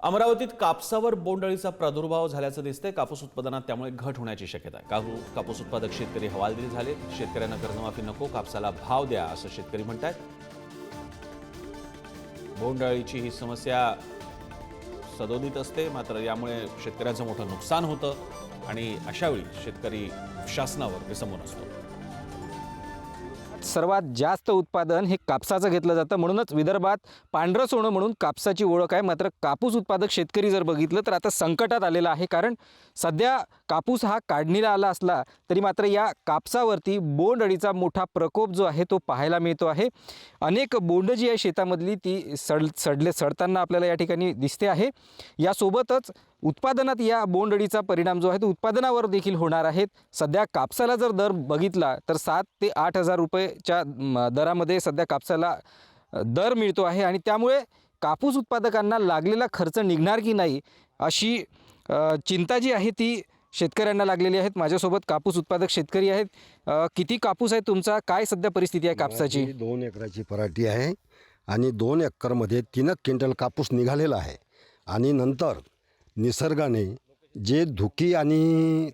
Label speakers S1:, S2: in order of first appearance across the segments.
S1: अमरावतीत कापसावर बोंडअळीचा प्रादुर्भाव झाल्याचं दिसतंय. कापूस उत्पादनात त्यामुळे घट होण्याची शक्यता आहे. कापूस उत्पादक शेतकरी हवालदिल झाले. शेतकऱ्यांना कर्जमाफी नको कापसाला भाव द्या असं शेतकरी म्हणतात बोंडअळीची ही समस्या सदोदित असते मात्र यामुळे शेतकऱ्यांचं मोठं नुकसान होतं आणि अशावेळी शेतकरी शासनावर विसंबून असतो.
S2: सर्वात जास्त उत्पादन हे कापसाचं घेतलं जातं. म्हणूनच विदर्भात पांढरं सोनं म्हणून कापसाची ओळख आहे. मात्र कापूस उत्पादक शेतकरी जर बघितलं तर आता संकटात आलेला आहे. कारण सध्या कापूस हा काढणीला आला असला तरी मात्र या कापसावरती बोंडअळीचा मोठा प्रकोप जो आहे तो पाहायला मिळतो आहे. अनेक बोंड जी आहे शेतामधली ती सड सडले सडताना आपल्याला या ठिकाणी दिसते आहे. यासोबतच उत्पादनात या बोंडअळीचा परिणाम जो आहे तो उत्पादनावर देखील होणार आहेत सध्या कापसाला जर दर बघितला तर सात ते आठ हजार रुपयेच्या दरामध्ये सध्या कापसाला दर मिळतो आहे आणि त्यामुळे कापूस उत्पादकांना लागलेला खर्च निघणार की नाही अशी चिंता जी आहे ती शेतकऱ्यांना लागलेली आहेत माझ्यासोबत कापूस उत्पादक शेतकरी आहेत. किती कापूस आहे तुमचा? काय सध्या परिस्थिती आहे कापसाची?
S3: दोन एकराची पराठी आहे आणि दोन एकरमध्ये तीन क्विंटल कापूस निघालेला आहे. आणि नंतर निसर्गाने जे धुकी आणि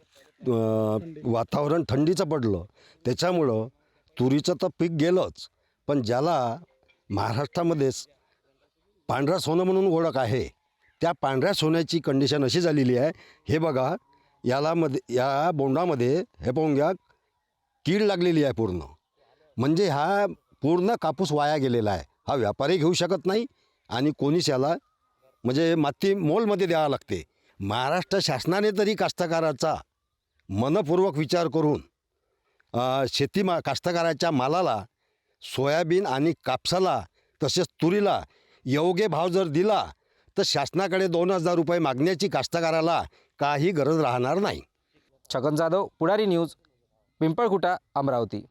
S3: वातावरण थंडीचं पडलं त्याच्यामुळं तुरीचं तर पीक गेलंच. पण ज्याला महाराष्ट्रामध्येच पांढरा सोनं म्हणून ओळख आहे त्या पांढऱ्या सोन्याची कंडिशन अशी झालेली आहे हे बघा याला मध्ये या बोंडामध्ये हे पाहून घ्या कीड लागलेली आहे पूर्ण. म्हणजे हा पूर्ण कापूस वाया गेलेला आहे. हा व्यापारी घेऊ शकत नाही आणि कोणीच याला म्हणजे माती मोलमध्ये द्यावा लागते. महाराष्ट्र शासनाने तरी कास्तकाराचा मनपूर्वक विचार करून शेतीमा शेती मा कास्तकाराच्या मालाला सोयाबीन आणि कापसाला तसेच तुरीला योग्य भाव जर दिला तर शासनाकडे दोन हजार रुपये मागण्याची कास्तकाराला काही गरज राहणार नाही.
S2: छगन जाधव पुढारी न्यूज पिंपळखुटा अमरावती.